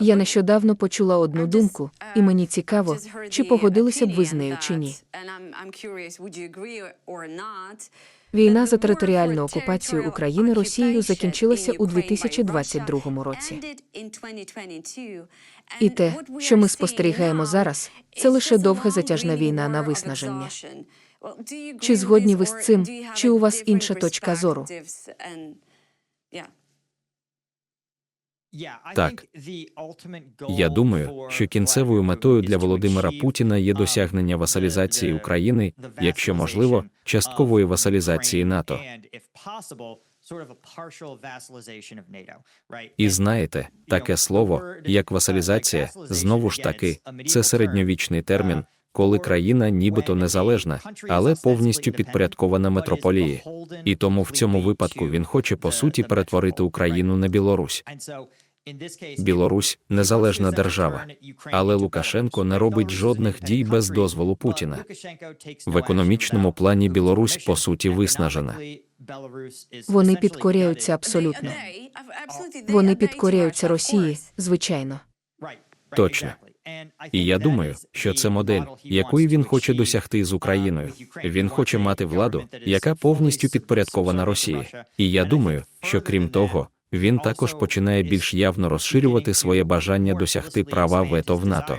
Я нещодавно почула одну думку, і мені цікаво, чи погодилися б ви з нею чи ні. Війна за територіальну окупацію України Росією закінчилася у 2022 році. І те, що ми спостерігаємо зараз, це лише довга затяжна війна на виснаження. Чи згодні ви з цим, чи у вас інша точка зору? Так. Я думаю, що кінцевою метою для Володимира Путіна є досягнення васалізації України, якщо можливо, часткової васалізації НАТО. І знаєте, таке слово, як васалізація, знову ж таки, це середньовічний термін, коли країна нібито незалежна, але повністю підпорядкована метрополії. І тому в цьому випадку він хоче по суті перетворити Україну на Білорусь. Білорусь незалежна держава, але Лукашенко не робить жодних дій без дозволу Путіна. В економічному плані Білорусь по суті виснажена. Вони підкоряються абсолютно. Вони підкоряються Росії, звичайно. Точно. І я думаю, що це модель, якої він хоче досягти з Україною. Він хоче мати владу, яка повністю підпорядкована Росії. І я думаю, що крім того, він також починає більш явно розширювати своє бажання досягти права вето в НАТО.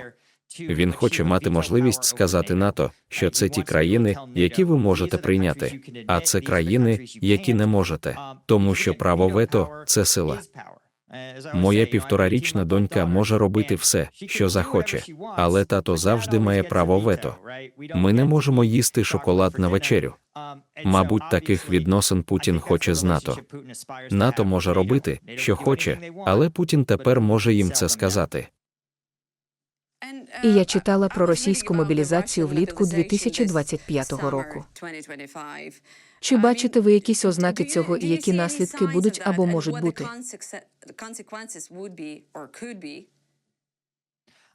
Він хоче мати можливість сказати НАТО, що це ті країни, які ви можете прийняти, а це країни, які не можете, тому що право вето це сила. Моя півторарічна донька може робити все, що захоче, але тато завжди має право вето. Ми не можемо їсти шоколад на вечерю. Мабуть, таких відносин Путін хоче з НАТО. НАТО може робити, що хоче, але Путін тепер може їм це сказати. І я читала про російську мобілізацію влітку 2025 року. Чи бачите ви якісь ознаки цього і які наслідки будуть або можуть бути?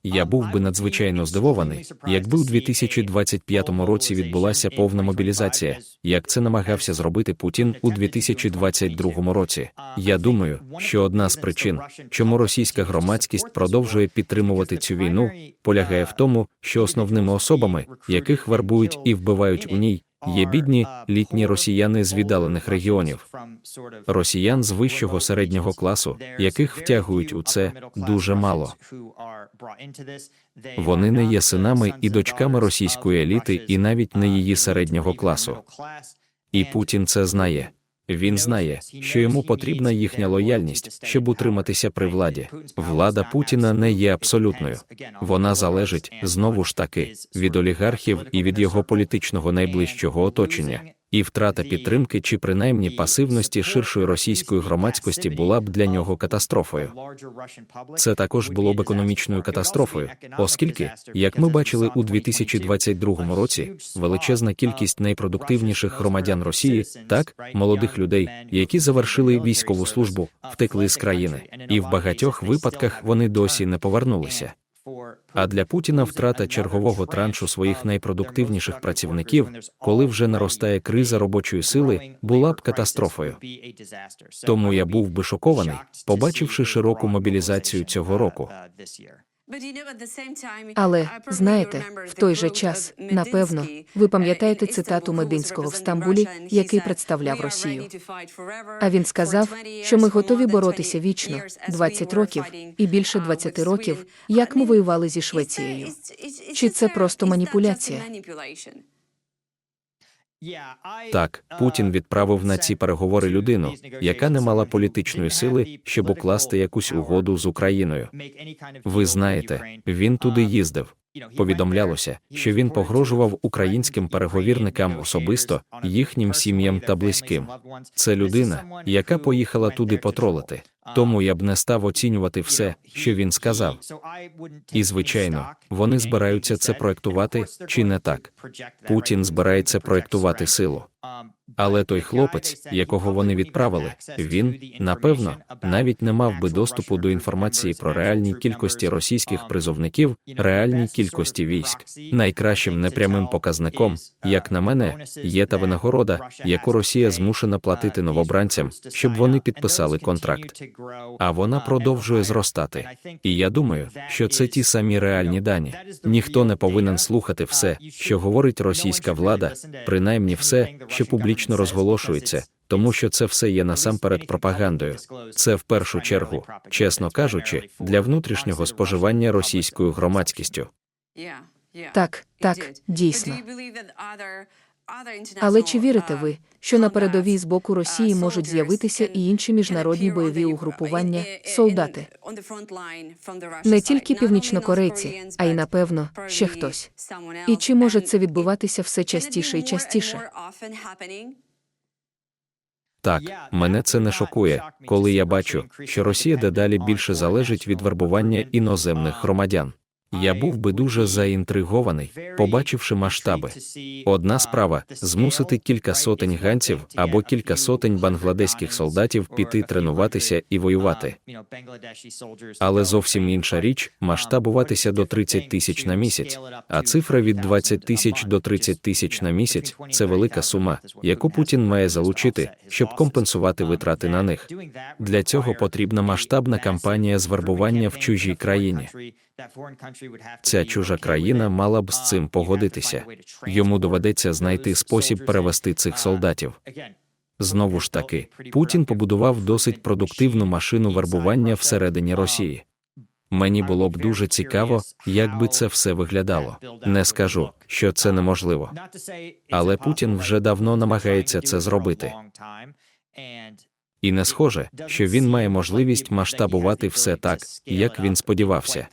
Я був би надзвичайно здивований, якби у 2025 році відбулася повна мобілізація, як це намагався зробити Путін у 2022 році. Я думаю, що одна з причин, чому російська громадськість продовжує підтримувати цю війну, полягає в тому, що основними особами, яких вербують і вбивають у ній, є бідні літні росіяни з віддалених регіонів. Росіян з вищого середнього класу, яких втягують у це дуже мало. Вони не є синами і дочками російської еліти, і навіть не її середнього класу. І Путін це знає. Він знає, що йому потрібна їхня лояльність, щоб утриматися при владі. Влада Путіна не є абсолютною. Вона залежить знову ж таки від олігархів і від його політичного найближчого оточення. І втрата підтримки чи принаймні пасивності ширшої російської громадськості була б для нього катастрофою. Це також було б економічною катастрофою, оскільки, як ми бачили у 2022 році, величезна кількість найпродуктивніших громадян Росії, так молодих людей, які завершили військову службу, втекли з країни, і в багатьох випадках вони досі не повернулися. А для Путіна втрата чергового траншу своїх найпродуктивніших працівників, коли вже наростає криза робочої сили, була б катастрофою. Тому я був би шокований, побачивши широку мобілізацію цього року. Але знаєте, в той же час, напевно, ви пам'ятаєте цитату Мединського в Стамбулі, який представляв Росію. А він сказав, що ми готові боротися вічно 20 років і більше 20 років, як ми воювали зі Швецією. Чи це просто маніпуляція? Так, Путін відправив на ці переговори людину, яка не мала політичної сили, щоб укласти якусь угоду з Україною. Ви знаєте, він туди їздив. Повідомлялося, що він погрожував українським переговірникам особисто, їхнім сім'ям та близьким. Це людина, яка поїхала туди потролити. Тому я б не став оцінювати все, що він сказав. І звичайно, вони збираються це проектувати чи не так. Путін збирається проектувати силу. Але той хлопець, якого вони відправили, він, напевно, навіть не мав би доступу до інформації про реальні кількості російських призовників, реальні кількості військ. Найкращим непрямим показником, як на мене, є та винагорода, яку Росія змушена платити новобранцям, щоб вони підписали контракт. А вона продовжує зростати. І я думаю, що це ті самі реальні дані. Ніхто не повинен слухати все, що говорить російська влада, принаймні все, що публічно розголошується, тому що це все є насамперед пропагандою. Це в першу чергу, чесно кажучи, для внутрішнього споживання російською громадськістю. Так, так, дійсно. Але чи вірите ви, що на передовій з боку Росії можуть з'явитися і інші міжнародні бойові угрупування, солдати? Не тільки північнокорейці, а й напевно ще хтось. І чи може це відбуватися все частіше і частіше? Так, мене це не шокує, коли я бачу, що Росія дедалі більше залежить від вербування іноземних громадян. Я був би дуже заінтригований, побачивши масштаби. Одна справа змусити кілька сотень ганців або кілька сотень бангладеських солдатів піти тренуватися і воювати. Але зовсім інша річ масштабуватися до 30 тисяч на місяць. А цифра від 20 тисяч до 30 тисяч на місяць це велика сума, яку Путін має залучити, щоб компенсувати витрати на них. Для цього потрібна масштабна кампанія звербування в чужій країні. Ця чужа країна мала б з цим погодитися. Йому доведеться знайти спосіб перевести цих солдатів. Знову ж таки, Путін побудував досить продуктивну машину вербування всередині Росії. Мені було б дуже цікаво, як би це все виглядало. Не скажу, що це неможливо. Але Путін вже давно намагається це зробити. І не схоже, що він має можливість масштабувати все так, як він сподівався.